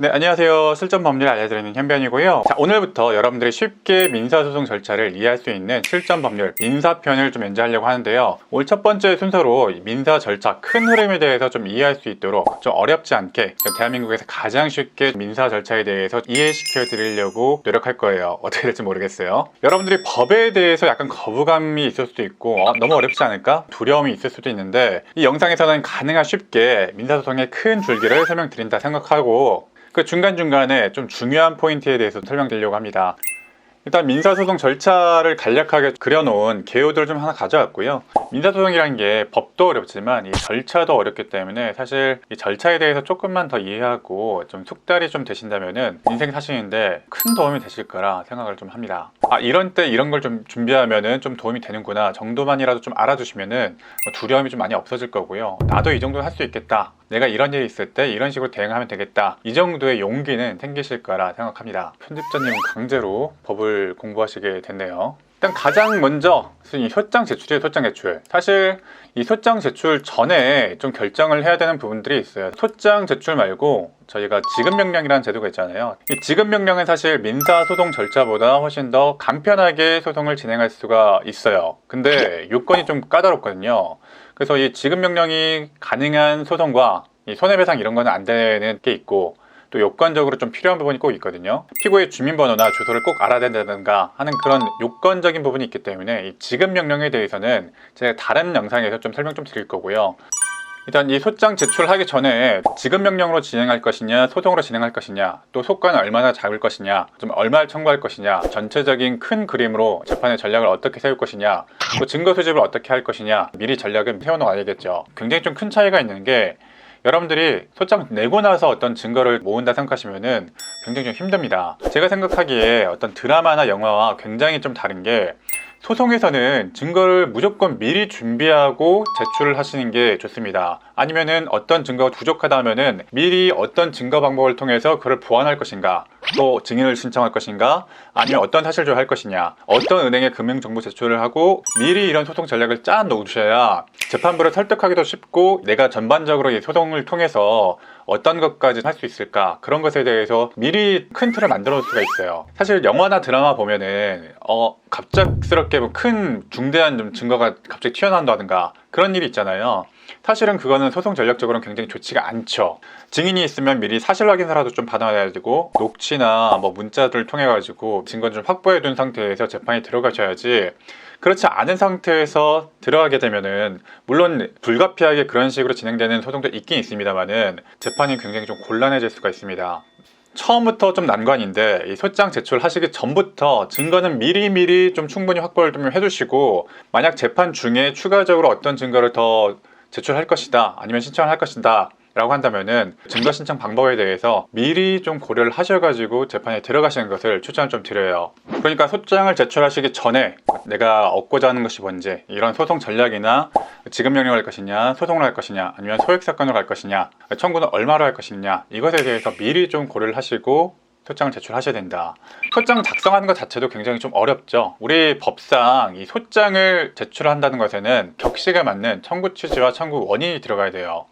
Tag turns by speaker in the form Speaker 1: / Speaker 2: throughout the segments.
Speaker 1: 네, 안녕하세요. 실전 법률 알려드리는 현변이고요. 자, 오늘부터 여러분들이 쉽게 민사소송 절차를 이해할 수 있는 실전 법률 민사편을 좀 연재하려고 하는데요. 오늘 첫 번째 순서로 이 민사 절차 큰 흐름에 대해서 좀 이해할 수 있도록 좀 어렵지 않게 좀 대한민국에서 가장 쉽게 민사 절차에 대해서 이해시켜 드리려고 노력할 거예요. 어떻게 될지 모르겠어요. 여러분들이 법에 대해서 약간 거부감이 있을 수도 있고 어, 너무 어렵지 않을까? 두려움이 있을 수도 있는데 이 영상에서는 가능한 쉽게 민사소송의 큰 줄기를 설명드린다 생각하고 그 중간중간에 좀 중요한 포인트에 대해서 설명드리려고 합니다. 일단 민사소송 절차를 간략하게 그려놓은 개요들 좀 하나 가져왔고요. 민사소송이라는 게 법도 어렵지만 이 절차도 어렵기 때문에 사실 이 절차에 대해서 조금만 더 이해하고 좀 숙달이 좀 되신다면은 인생 사시는데 큰 도움이 되실 거라 생각을 좀 합니다. 아 이런 때 이런 걸 좀 준비하면은 좀 도움이 되는구나 정도만이라도 좀 알아두시면은 뭐 두려움이 좀 많이 없어질 거고요. 나도 이 정도는 할 수 있겠다. 내가 이런 일이 있을 때 이런 식으로 대응하면 되겠다. 이 정도의 용기는 생기실 거라 생각합니다. 편집자님은 강제로 법을 공부하시게 됐네요. 일단 가장 먼저 이 소장 제출이에요, 소장 제출. 사실 이 소장 제출 전에 좀 결정을 해야 되는 부분들이 있어요. 소장 제출 말고 저희가 지급 명령이라는 제도가 있잖아요. 이 지급 명령은 사실 민사 소송 절차보다 훨씬 더 간편하게 소송을 진행할 수가 있어요. 근데 요건이 좀 까다롭거든요. 그래서 이 지급 명령이 가능한 소송과 이 손해배상 이런 거는 안 되는 게 있고 또 요건적으로 좀 필요한 부분이 꼭 있거든요. 피고의 주민번호나 주소를 꼭 알아야 된다든가 하는 그런 요건적인 부분이 있기 때문에 이 지급 명령에 대해서는 제가 다른 영상에서 좀 설명 좀 드릴 거고요. 일단 이 소장 제출하기 전에 지급 명령으로 진행할 것이냐 소송으로 진행할 것이냐 또 속가는 얼마나 잡을 것이냐 좀 얼마를 청구할 것이냐 전체적인 큰 그림으로 재판의 전략을 어떻게 세울 것이냐 또 증거 수집을 어떻게 할 것이냐 미리 전략을 세워놓아야겠죠 굉장히 좀 큰 차이가 있는 게 여러분들이 소장 내고 나서 어떤 증거를 모은다 생각하시면은 굉장히 좀 힘듭니다. 제가 생각하기에 어떤 드라마나 영화와 굉장히 좀 다른 게 소송에서는 증거를 무조건 미리 준비하고 제출을 하시는 게 좋습니다. 아니면은 어떤 증거가 부족하다 하면은 미리 어떤 증거 방법을 통해서 그를 보완할 것인가, 또 증인을 신청할 것인가, 아니면 어떤 사실조회 할 것이냐, 어떤 은행에 금융 정보 제출을 하고 미리 이런 소송 전략을 짜 놓으셔야 재판부를 설득하기도 쉽고 내가 전반적으로 이 소송을 통해서 어떤 것까지 할 수 있을까 그런 것에 대해서 미리 큰 틀을 만들어 놓을 수가 있어요. 사실 영화나 드라마 보면은 어 갑작스럽게 뭐 큰 중대한 좀 증거가 갑자기 튀어나온다든가 그런 일이 있잖아요. 사실은 그거는 소송 전략적으로는 굉장히 좋지가 않죠. 증인이 있으면 미리 사실 확인서라도 좀 받아야 되고 녹취나 뭐 문자들을 통해 가지고 증거를 좀 확보해 둔 상태에서 재판에 들어가셔야지. 그렇지 않은 상태에서 들어가게 되면은 물론 불가피하게 그런 식으로 진행되는 소송도 있긴 있습니다만은 재판이 굉장히 좀 곤란해질 수가 있습니다. 처음부터 좀 난관인데 이 소장 제출하시기 전부터 증거는 미리미리 좀 충분히 확보를 좀 해두시고 만약 재판 중에 추가적으로 어떤 증거를 더 제출할 것이다 아니면 신청을 할 것이다 라고 한다면은 증거 신청 방법에 대해서 미리 좀 고려를 하셔가지고 재판에 들어가시는 것을 추천을 좀 드려요. 그러니까 소장을 제출하시기 전에 내가 얻고자 하는 것이 뭔지 이런 소송 전략이나 지급 명령을 할 것이냐, 소송을 할 것이냐, 아니면 소액 사건을 할 것이냐, 청구는 얼마로 할 것이냐 이것에 대해서 미리 좀 고려를 하시고 소장을 제출하셔야 된다. 소장 작성하는 것 자체도 굉장히 좀 어렵죠. 우리 법상 이 소장을 제출한다는 것에는 격식에 맞는 청구 취지와 청구 원인이 들어가야 돼요.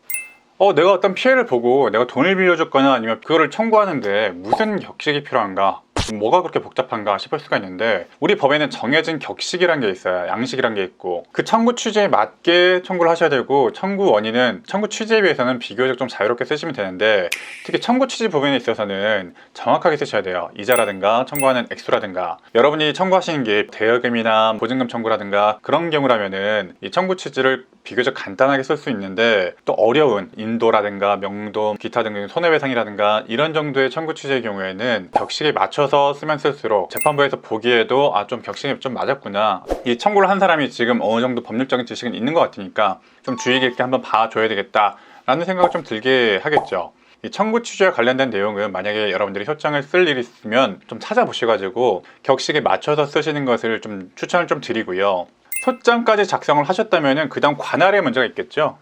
Speaker 1: 어, 내가 어떤 피해를 보고 내가 돈을 빌려줬거나 아니면 그거를 청구하는데 무슨 격식이 필요한가? 뭐가 그렇게 복잡한가 싶을 수가 있는데 우리 법에는 정해진 격식이란 게 있어요. 양식이란 게 있고. 그 청구 취지에 맞게 청구를 하셔야 되고 청구 원인은 청구 취지에 비해서는 비교적 좀 자유롭게 쓰시면 되는데 특히 청구 취지 부분에 있어서는 정확하게 쓰셔야 돼요. 이자라든가 청구하는 액수라든가. 여러분이 청구하시는 게 대여금이나 보증금 청구라든가 그런 경우라면은 이 청구 취지를 비교적 간단하게 쓸 수 있는데 또 어려운 인도라든가 명도 기타 등등 손해배상이라든가 이런 정도의 청구 취지의 경우에는 격식에 맞춰서 쓰면 쓸수록 재판부에서 보기에도 아 좀 격식이 좀 맞았구나. 이 청구를 한 사람이 지금 어느 정도 법률적인 지식은 있는 것 같으니까 좀 주의 깊게 한번 봐줘야 되겠다 라는 생각을 좀 들게 하겠죠. 이 청구 취지와 관련된 내용은 만약에 여러분들이 소장을 쓸 일이 있으면 좀 찾아보셔가지고 격식에 맞춰서 쓰시는 것을 좀 추천을 좀 드리고요 소장까지 작성을 하셨다면 그 다음 관할의 문제가 있겠죠?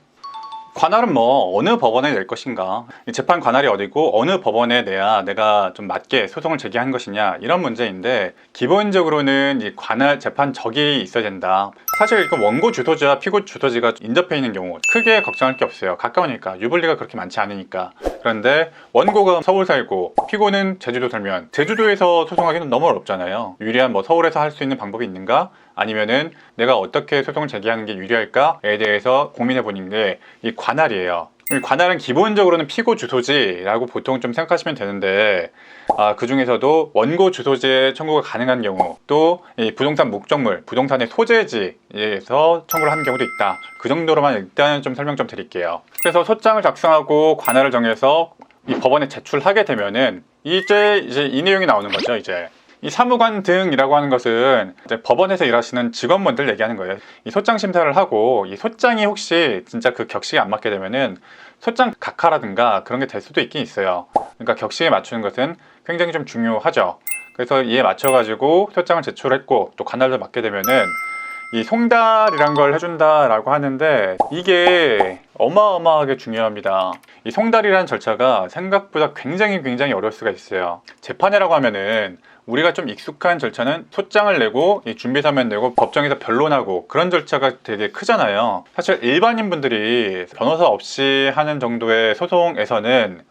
Speaker 1: 관할은 뭐 어느 법원에 낼 것인가? 이 재판 관할이 어디고 어느 법원에 내야 내가 좀 맞게 소송을 제기한 것이냐? 이런 문제인데 기본적으로는 이 관할 재판 적이 있어야 된다. 사실 그 원고 주소지와 피고 주소지가 인접해 있는 경우 크게 걱정할 게 없어요. 가까우니까. 유불리가 그렇게 많지 않으니까. 그런데 원고가 서울 살고 피고는 제주도 살면 제주도에서 소송하기는 너무 어렵잖아요. 유리한 뭐 서울에서 할 수 있는 방법이 있는가 아니면은 내가 어떻게 소송을 제기하는 게 유리할까에 대해서 고민해 보는 게 이 관할이에요. 이 관할은 기본적으로는 피고 주소지라고 보통 좀 생각하시면 되는데 아, 그 중에서도 원고 주소지에 청구가 가능한 경우 또이 부동산 목적물, 부동산의 소재지에서 청구를 하는 경우도 있다. 그 정도로만 일단은 좀 설명 좀 드릴게요. 그래서 소장을 작성하고 관할을 정해서 이 법원에 제출하게 되면은 이제 이제 이 내용이 나오는 거죠. 이제 이 사무관 등이라고 하는 것은 이제 법원에서 일하시는 직원분들 얘기하는 거예요. 이 소장 심사를 하고 이 소장이 혹시 진짜 그 격식에 안 맞게 되면은 소장 각하라든가 그런 게 될 수도 있긴 있어요. 그러니까 격식에 맞추는 것은 굉장히 좀 중요하죠. 그래서 이에 맞춰가지고 소장을 제출했고 또 관할을 맡게 되면은 이 송달이란 걸 해준다라고 하는데 이게 어마어마하게 중요합니다. 이 송달이라는 절차가 생각보다 굉장히 굉장히 어려울 수가 있어요. 재판이라고 하면은 우리가 좀 익숙한 절차는 소장을 내고 이 준비 서면 내고 법정에서 변론하고 그런 절차가 되게 크잖아요. 사실 일반인 분들이 변호사 없이 하는 정도의 소송에서는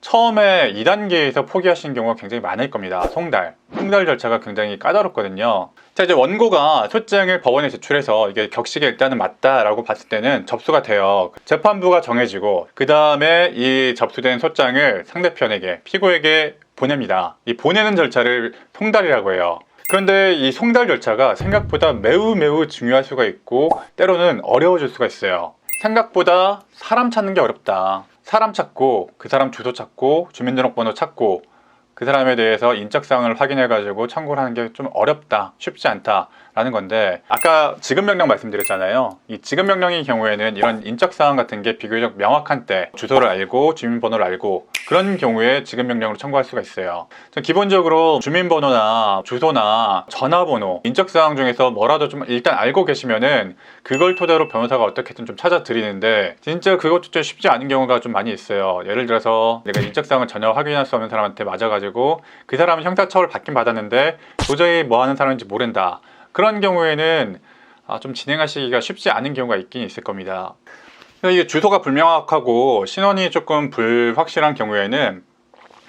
Speaker 1: 처음에 2단계에서 포기하시는 경우가 굉장히 많을 겁니다. 송달. 송달 절차가 굉장히 까다롭거든요. 자, 이제 원고가 소장을 법원에 제출해서 이게 격식에 일단은 맞다라고 봤을 때는 접수가 돼요. 재판부가 정해지고, 그 다음에 이 접수된 소장을 상대편에게, 피고에게 보냅니다. 이 보내는 절차를 송달이라고 해요. 그런데 이 송달 절차가 생각보다 매우 매우 중요할 수가 있고, 때로는 어려워질 수가 있어요. 생각보다 사람 찾는 게 어렵다. 사람 찾고 그 사람 주소 찾고 주민등록번호 찾고 그 사람에 대해서 인적사항을 확인해 가지고 청구를 하는 게 좀 어렵다 쉽지 않다 라는 건데 아까 지급 명령 말씀드렸잖아요. 이 지급 명령의 경우에는 이런 인적 사항 같은 게 비교적 명확한 때 주소를 알고 주민번호를 알고 그런 경우에 지급 명령으로 청구할 수가 있어요. 기본적으로 주민번호나 주소나 전화번호 인적 사항 중에서 뭐라도 좀 일단 알고 계시면은 그걸 토대로 변호사가 어떻게든 좀 찾아 드리는데 진짜 그것도 좀 쉽지 않은 경우가 좀 많이 있어요. 예를 들어서 내가 인적 사항을 전혀 확인할 수 없는 사람한테 맞아가지고 그 사람은 형사처벌 받긴 받았는데 도저히 뭐 하는 사람인지 모른다 그런 경우에는 아, 좀 진행하시기가 쉽지 않은 경우가 있긴 있을 겁니다 이게 주소가 불명확하고 신원이 조금 불확실한 경우에는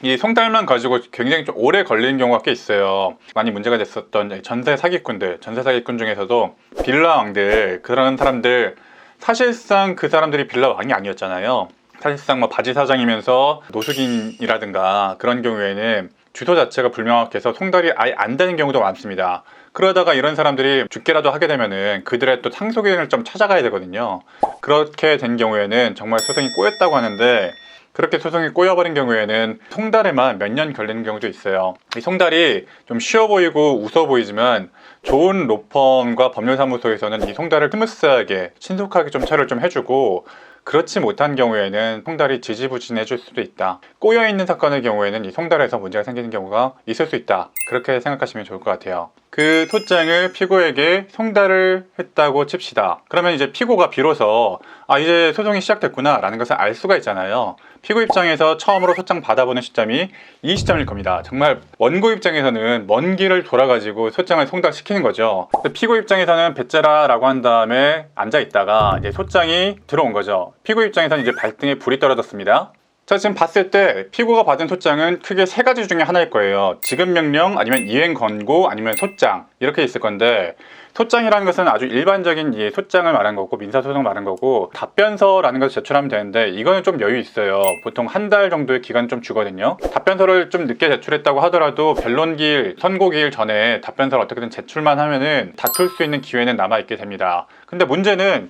Speaker 1: 이 송달만 가지고 굉장히 좀 오래 걸리는 경우가 꽤 있어요. 많이 문제가 됐었던 전세 사기꾼들, 전세 사기꾼 중에서도 빌라 왕들 그런 사람들 사실상 그 사람들이 빌라 왕이 아니었잖아요. 사실상 뭐 바지 사장이면서 노숙인이라든가 그런 경우에는 주소 자체가 불명확해서 송달이 아예 안 되는 경우도 많습니다. 그러다가 이런 사람들이 죽게라도 하게 되면은 그들의 또 상속인을 좀 찾아가야 되거든요. 그렇게 된 경우에는 정말 소송이 꼬였다고 하는데 그렇게 소송이 꼬여버린 경우에는 송달에만 몇 년 걸리는 경우도 있어요. 이 송달이 좀 쉬워 보이고 웃어 보이지만 좋은 로펌과 법률사무소에서는 이 송달을 스무스하게 신속하게 좀 처리를 좀 해주고 그렇지 못한 경우에는 송달이 지지부진해질 수도 있다. 꼬여 있는 사건의 경우에는 이 송달에서 문제가 생기는 경우가 있을 수 있다. 그렇게 생각하시면 좋을 것 같아요. 그 소장을 피고에게 송달을 했다고 칩시다. 그러면 이제 피고가 비로소 아 이제 소송이 시작됐구나 라는 것을 알 수가 있잖아요. 피고 입장에서 처음으로 소장 받아보는 시점이 이 시점일 겁니다. 정말 원고 입장에서는 먼 길을 돌아가지고 소장을 송달시키는 거죠. 피고 입장에서는 배째라라고 한 다음에 앉아 있다가 이제 소장이 들어온 거죠. 피고 입장에서는 이제 발등에 불이 떨어졌습니다. 자, 지금 봤을 때 피고가 받은 소장은 크게 세 가지 중에 하나일 거예요. 지급 명령, 아니면 이행 권고, 아니면 소장 이렇게 있을 건데 소장이라는 것은 아주 일반적인 이 소장을 말한 거고 민사소송 말한 거고 답변서라는 것을 제출하면 되는데 이거는 좀 여유 있어요. 보통 한 달 정도의 기간 좀 주거든요. 답변서를 좀 늦게 제출했다고 하더라도 변론기일, 선고기일 전에 답변서를 어떻게든 제출만 하면은 다툴 수 있는 기회는 남아 있게 됩니다. 근데 문제는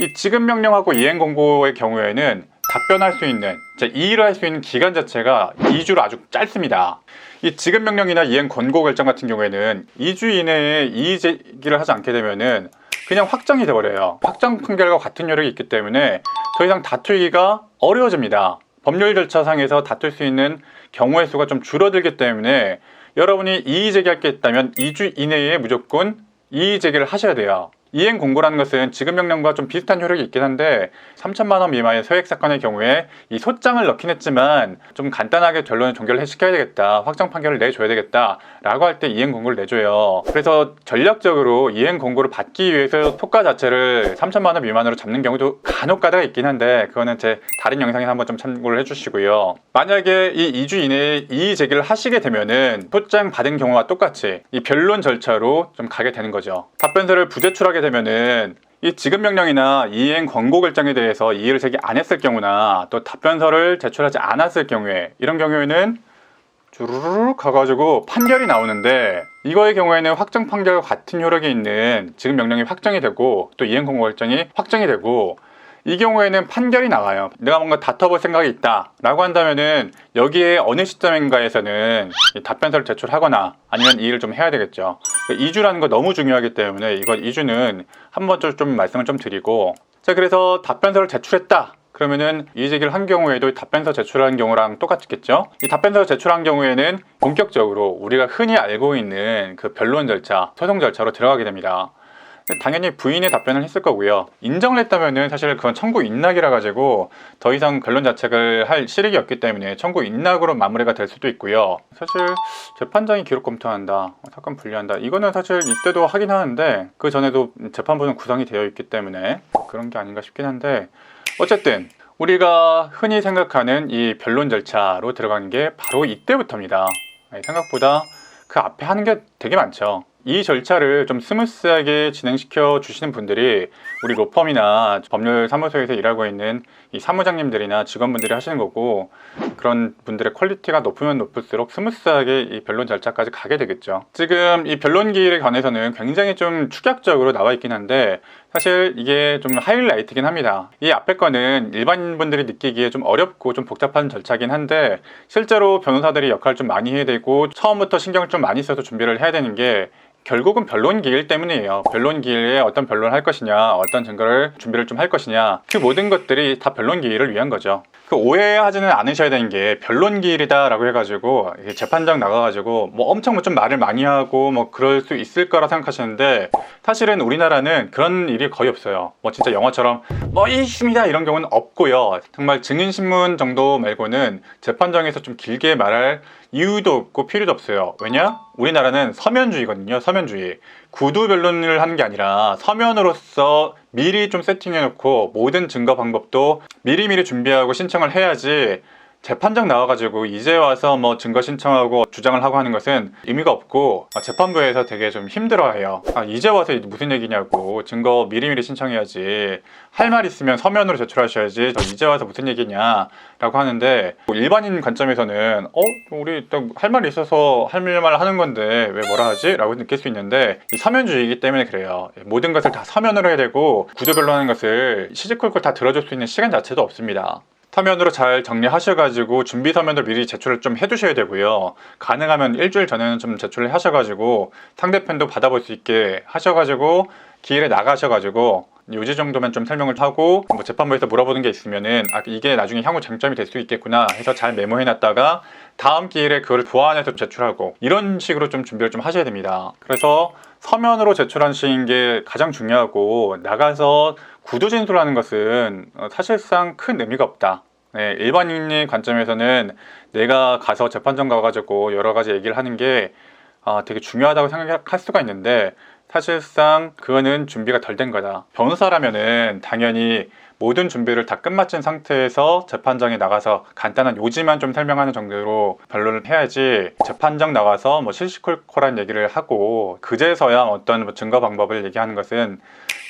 Speaker 1: 이 지급 명령하고 이행 권고의 경우에는 답변할 수 있는 이 일을 할수 있는 기간 자체가 2주로 아주 짧습니다. 이 지급 명령이나 이행 권고 결정 같은 경우에는 2주 이내에 이의 제기를 하지 않게 되면은 그냥 확정이 돼버려요. 확정 판결과 같은 효력이 있기 때문에 더 이상 다투기가 어려워집니다. 법률 절차상에서 다툴 수 있는 경우의 수가 좀 줄어들기 때문에 여러분이 이의 제기할 게 있다면 2주 이내에 무조건 이의 제기를 하셔야 돼요. 이행 공고라는 것은 지급 명령과 좀 비슷한 효력이 있긴 한데 3천만 원 미만의 소액 사건의 경우에 이 소장을 넣긴 했지만 좀 간단하게 결론을 종결을 시켜야 되겠다 확정 판결을 내줘야 되겠다라고 할 때 이행 공고를 내줘요. 그래서 전략적으로 이행 공고를 받기 위해서 토가 자체를 3천만 원 미만으로 잡는 경우도 간혹 가다가 있긴 한데 그거는 제 다른 영상에서 한번 좀 참고를 해주시고요. 만약에 이 2주 이내에 이의 제기를 하시게 되면은 소장 받은 경우와 똑같이 이 변론 절차로 좀 가게 되는 거죠. 답변서를 부제출하게 되면은 이 지급 명령이나 이행 권고 결정에 대해서 이의를 제기 안 했을 경우나 또 답변서를 제출하지 않았을 경우에 이런 경우에는 주르륵 가가지고 판결이 나오는데 이거의 경우에는 확정 판결과 같은 효력이 있는 지급 명령이 확정이 되고 또 이행 권고 결정이 확정이 되고 이 경우에는 판결이 나와요. 내가 뭔가 다퉈볼 생각이 있다 라고 한다면은 여기에 어느 시점인가에서는 이 답변서를 제출하거나 아니면 이 일을 좀 해야 되겠죠. 이 2주라는 거 너무 중요하기 때문에 이거 2주는 한번 좀- 좀 말씀을 좀 드리고 자 그래서 답변서를 제출했다. 그러면은 이의제기를 한 경우에도 답변서 제출한 경우랑 똑같겠죠? 이 답변서 제출한 경우에는 본격적으로 우리가 흔히 알고 있는 그 변론 절차, 소송 절차로 들어가게 됩니다. 당연히 부인의 답변을 했을 거고요. 인정을 했다면은 사실 그건 청구 인락이라 가지고 더 이상 변론 자책을 할 실익이 없기 때문에 청구 인락으로 마무리가 될 수도 있고요. 사실 재판장이 기록 검토한다, 사건 분리한다. 이거는 사실 이때도 하긴 하는데 그 전에도 재판부는 구성이 되어 있기 때문에 그런 게 아닌가 싶긴 한데 어쨌든 우리가 흔히 생각하는 이 변론 절차로 들어가는 게 바로 이때부터입니다. 생각보다 그 앞에 하는 게 되게 많죠. 이 절차를 좀 스무스하게 진행시켜 주시는 분들이 우리 로펌이나 법률 사무소에서 일하고 있는 이 사무장님들이나 직원분들이 하시는 거고 그런 분들의 퀄리티가 높으면 높을수록 스무스하게 이 변론 절차까지 가게 되겠죠. 지금 이 변론 기일에 관해서는 굉장히 좀 축약적으로 나와 있긴 한데 사실 이게 좀 하이라이트긴 합니다. 이 앞에 거는 일반인분들이 느끼기에 좀 어렵고 좀 복잡한 절차긴 한데 실제로 변호사들이 역할을 좀 많이 해야 되고 처음부터 신경을 좀 많이 써서 준비를 해야 되는 게 결국은 변론 기일 때문이에요. 변론 기일에 어떤 변론을 할 것이냐, 어떤 증거를 준비를 좀 할 것이냐, 그 모든 것들이 다 변론 기일을 위한 거죠. 그 오해하지는 않으셔야 되는 게 변론 기일이다라고 해가지고 재판장 나가가지고 뭐 엄청 좀 말을 많이 하고 뭐 그럴 수 있을 거라 생각하시는데 사실은 우리나라는 그런 일이 거의 없어요. 뭐 진짜 영화처럼 뭐 있습니다 이런 경우는 없고요. 정말 증인 신문 정도 말고는 재판장에서 좀 길게 말할 이유도 없고 필요도 없어요. 왜냐? 우리나라는 서면주의거든요. 서면주의. 구두 변론을 하는 게 아니라 서면으로서 미리 좀 세팅해놓고 모든 증거 방법도 미리미리 준비하고 신청을 해야지 재판장 나와가지고 이제 와서 뭐 증거 신청하고 주장을 하고 하는 것은 의미가 없고 아, 재판부에서 되게 좀 힘들어해요. 아, 이제 와서 무슨 얘기냐고 증거 미리미리 신청해야지 할 말 있으면 서면으로 제출하셔야지 저 이제 와서 무슨 얘기냐라고 하는데 뭐 일반인 관점에서는 어 우리 할 말이 있어서 할말 하는 건데 왜 뭐라 하지?라고 느낄 수 있는데 이 서면주의이기 때문에 그래요. 모든 것을 다 서면으로 해야 되고 구조별로 하는 것을 시시콜콜 다 들어줄 수 있는 시간 자체도 없습니다. 서면으로 잘 정리하셔가지고 준비 서면을 미리 제출을 좀 해두셔야 되고요. 가능하면 일주일 전에는 좀 제출을 하셔가지고 상대편도 받아볼 수 있게 하셔가지고 기일에 나가셔가지고 요지 정도만 좀 설명을 하고 뭐 재판부에서 물어보는 게 있으면은 아 이게 나중에 향후 장점이 될 수 있겠구나 해서 잘 메모해놨다가 다음 기일에 그걸 보완해서 제출하고 이런 식으로 좀 준비를 좀 하셔야 됩니다. 그래서 서면으로 제출하시는 게 가장 중요하고 나가서 구두 진술하는 것은 어, 사실상 큰 의미가 없다. 네, 일반인의 관점에서는 내가 가서 재판장 가가지고 여러 가지 얘기를 하는 게 아, 되게 중요하다고 생각할 수가 있는데 사실상 그거는 준비가 덜 된 거다. 변호사라면은 당연히 모든 준비를 다 끝마친 상태에서 재판장에 나가서 간단한 요지만 좀 설명하는 정도로 변론을 해야지 재판장 나가서 뭐 실시콜콜한 얘기를 하고 그제서야 어떤 뭐 증거 방법을 얘기하는 것은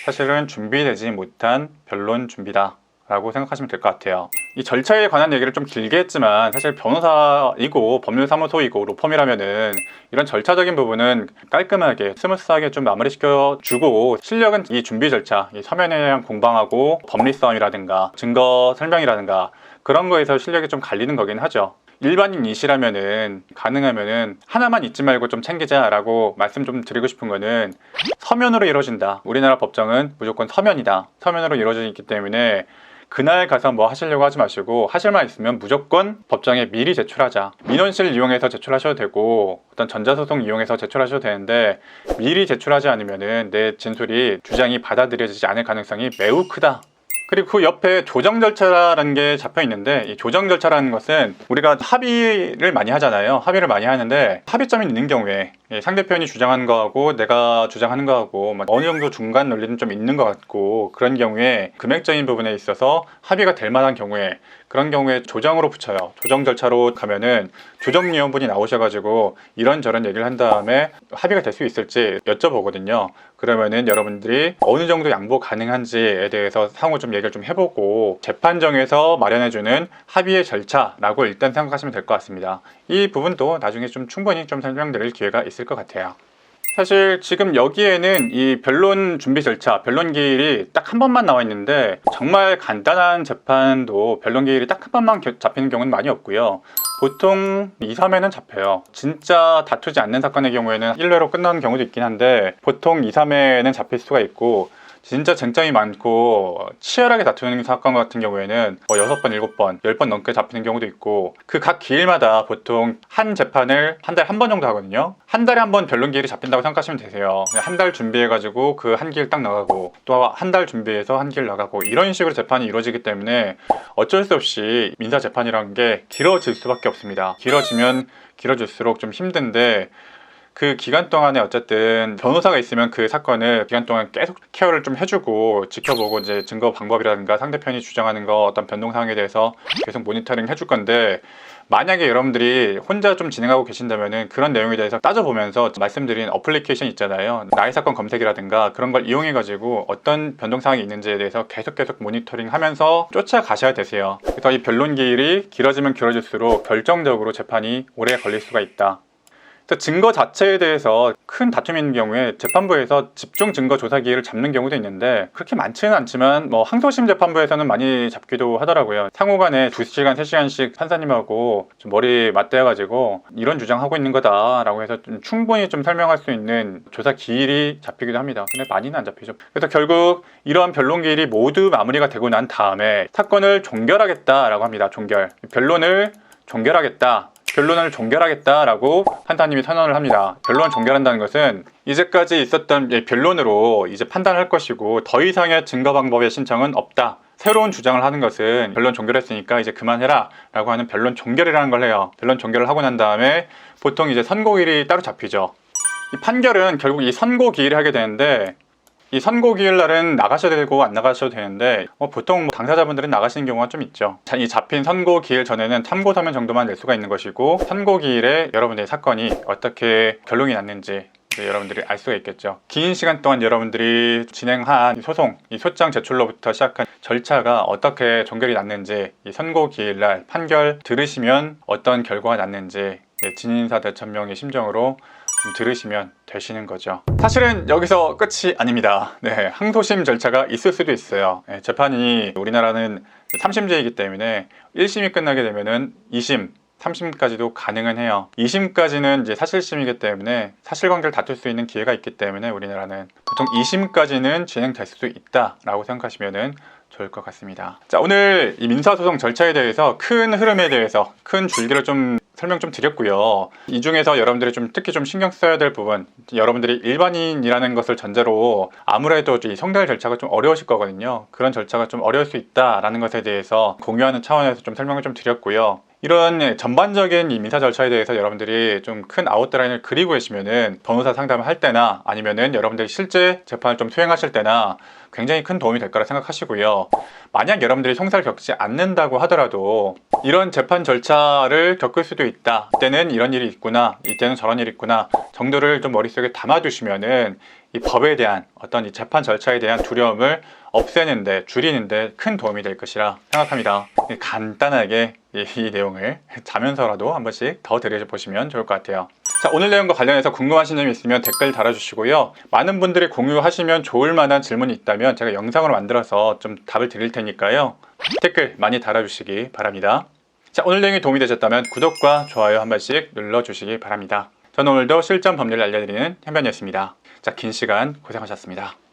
Speaker 1: 사실은 준비되지 못한 변론 준비다. 라고 생각하시면 될 것 같아요. 이 절차에 관한 얘기를 좀 길게 했지만 사실 변호사이고 법률사무소이고 로펌이라면은 이런 절차적인 부분은 깔끔하게 스무스하게 좀 마무리 시켜 주고 실력은 이 준비 절차, 이 서면에 대한 공방하고 법리성이라든가 증거 설명이라든가 그런 거에서 실력이 좀 갈리는 거긴 하죠. 일반인이시라면은 가능하면은 하나만 잊지 말고 좀 챙기자라고 말씀 좀 드리고 싶은 거는 서면으로 이루어진다. 우리나라 법정은 무조건 서면이다. 서면으로 이루어지기 때문에 그날 가서 뭐 하시려고 하지 마시고 하실 말 있으면 무조건 법정에 미리 제출하자. 민원실 이용해서 제출하셔도 되고 어떤 전자소송 이용해서 제출하셔도 되는데 미리 제출하지 않으면은 내 진술이 주장이 받아들여지지 않을 가능성이 매우 크다. 그리고 그 옆에 조정 절차라는 게 잡혀 있는데 이 조정 절차라는 것은 우리가 합의를 많이 하잖아요. 합의를 많이 하는데 합의점이 있는 경우에 예, 상대편이 주장하는 거하고 내가 주장하는 거하고 막 어느 정도 중간 논리는 좀 있는 것 같고 그런 경우에 금액적인 부분에 있어서 합의가 될 만한 경우에 그런 경우에 조정으로 붙여요. 조정 절차로 가면은 조정위원분이 나오셔가지고 이런저런 얘기를 한 다음에 합의가 될 수 있을지 여쭤보거든요. 그러면은 여러분들이 어느 정도 양보 가능한지에 대해서 상호 좀 얘기를 좀 해보고 재판정에서 마련해주는 합의의 절차라고 일단 생각하시면 될 것 같습니다. 이 부분도 나중에 좀 충분히 좀 설명드릴 기회가 있을 것 같아요. 사실 지금 여기에는 이 변론 준비 절차, 변론 기일이 딱 한 번만 나와 있는데 정말 간단한 재판도 변론 기일이 딱 한 번만 겨- 잡히는 경우는 많이 없고요. 보통 2, 3회는 잡혀요. 진짜 다투지 않는 사건의 경우에는 1회로 끝나는 경우도 있긴 한데 보통 2, 3회는 잡힐 수가 있고 진짜 쟁점이 많고 치열하게 다투는 사건 같은 경우에는 뭐 6번, 7번, 10번 넘게 잡히는 경우도 있고 그 각 기일마다 보통 한 재판을 한 달에 한 번 정도 하거든요. 한 달에 한 번 변론 기일이 잡힌다고 생각하시면 되세요. 한 달 준비해가지고 그 한 기일 딱 나가고 또 한 달 준비해서 한 기일 나가고 이런 식으로 재판이 이루어지기 때문에 어쩔 수 없이 민사 재판이라는 게 길어질 수밖에 없습니다. 길어지면 길어질수록 좀 힘든데 그 기간 동안에 어쨌든 변호사가 있으면 그 사건을 기간 동안 계속 케어를 좀 해주고 지켜보고 이제 증거 방법이라든가 상대편이 주장하는 거 어떤 변동 사항에 대해서 계속 모니터링 해줄 건데 만약에 여러분들이 혼자 좀 진행하고 계신다면은 그런 내용에 대해서 따져보면서 말씀드린 어플리케이션 있잖아요. 나의 사건 검색이라든가 그런 걸 이용해 가지고 어떤 변동 사항이 있는지에 대해서 계속 계속 모니터링 하면서 쫓아가셔야 되세요. 그래서 이 변론 기일이 길어지면 길어질수록 결정적으로 재판이 오래 걸릴 수가 있다. 그래서 증거 자체에 대해서 큰 있는 경우에 재판부에서 집중 증거 조사 기일을 잡는 경우도 있는데 그렇게 많지는 않지만 뭐 항소심 재판부에서는 많이 잡기도 하더라고요. 상호간에 2시간, 3시간씩 판사님하고 좀 머리 맞대가지고 이런 주장하고 있는 거다라고 해서 좀 충분히 좀 설명할 수 있는 조사 기일이 잡히기도 합니다. 근데 많이는 안 잡히죠. 그래서 결국 이러한 변론 기일이 모두 마무리가 되고 난 다음에 사건을 종결하겠다라고 합니다. 종결. 변론을 종결하겠다. 변론을 종결하겠다라고 판사님이 선언을 합니다. 변론 종결한다는 것은 이제까지 있었던 이 변론으로 이제 판단할 것이고 더 이상의 증거 방법의 신청은 없다. 새로운 주장을 하는 것은 변론 종결했으니까 이제 그만해라 라고 하는 변론 종결이라는 걸 해요. 변론 종결을 하고 난 다음에 보통 이제 선고일이 따로 잡히죠. 이 판결은 결국 이 선고 기일을 하게 되는데 이 선고 기일 날은 나가셔도 되고 안 나가셔도 되는데 뭐 보통 뭐 당사자분들은 나가시는 경우가 좀 있죠. 자, 이 잡힌 선고 기일 전에는 참고 서면 정도만 낼 수가 있는 것이고 선고 기일에 여러분들의 사건이 어떻게 결론이 났는지 여러분들이 알 수가 있겠죠. 긴 시간 동안 여러분들이 진행한 이 소송, 이 소장 제출로부터 시작한 절차가 어떻게 종결이 났는지 이 선고 기일 날 판결 들으시면 어떤 결과가 났는지 예, 진인사 대천명의 심정으로 좀 들으시면 되시는 거죠. 사실은 여기서 끝이 아닙니다. 네, 항소심 절차가 있을 수도 있어요. 네, 재판이 우리나라는 3심제이기 때문에 1심이 끝나게 되면 은 2심, 3심까지도 가능은 해요. 2심까지는 이제 사실심이기 때문에 사실관계를 다툴 수 있는 기회가 있기 때문에 우리나라는 보통 2심까지는 진행될 수도 있다라고 생각하시면은 좋을 것 같습니다. 자, 오늘 이 민사소송 절차에 대해서 큰 흐름에 대해서 큰 줄기를 좀 설명 좀 드렸고요. 이 중에서 여러분들이 좀 특히 좀 신경 써야 될 부분, 여러분들이 일반인이라는 것을 전제로 아무래도 이 성대할 절차가 좀 어려우실 거거든요. 그런 절차가 좀 어려울 수 있다라는 것에 대해서 공유하는 차원에서 좀 설명을 좀 드렸고요. 이런 전반적인 이 민사 절차에 대해서 여러분들이 좀 큰 아웃라인을 그리고 계시면은 변호사 상담을 할 때나 아니면은 여러분들이 실제 재판을 좀 수행하실 때나 굉장히 큰 도움이 될 거라 생각하시고요. 만약 여러분들이 송사를 겪지 않는다고 하더라도 이런 재판 절차를 겪을 수도 있다. 이때는 이런 일이 있구나. 이때는 저런 일이 있구나. 정도를 좀 머릿속에 담아두시면은 이 법에 대한 어떤 이 재판 절차에 대한 두려움을 없애는데 줄이는데 큰 도움이 될 것이라 생각합니다. 간단하게 이, 이 내용을 자면서라도 한 번씩 더 들여보시면 좋을 것 같아요. 자, 오늘 내용과 관련해서 궁금하신 점이 있으면 댓글 달아주시고요. 많은 분들이 공유하시면 좋을 만한 질문이 있다면 제가 영상으로 만들어서 좀 답을 드릴 테니까요. 댓글 많이 달아주시기 바랍니다. 자, 오늘 내용이 도움이 되셨다면 구독과 좋아요 한 번씩 눌러주시기 바랍니다. 저는 오늘도 실전 법률을 알려드리는 현변이었습니다. 자, 긴 시간 고생하셨습니다.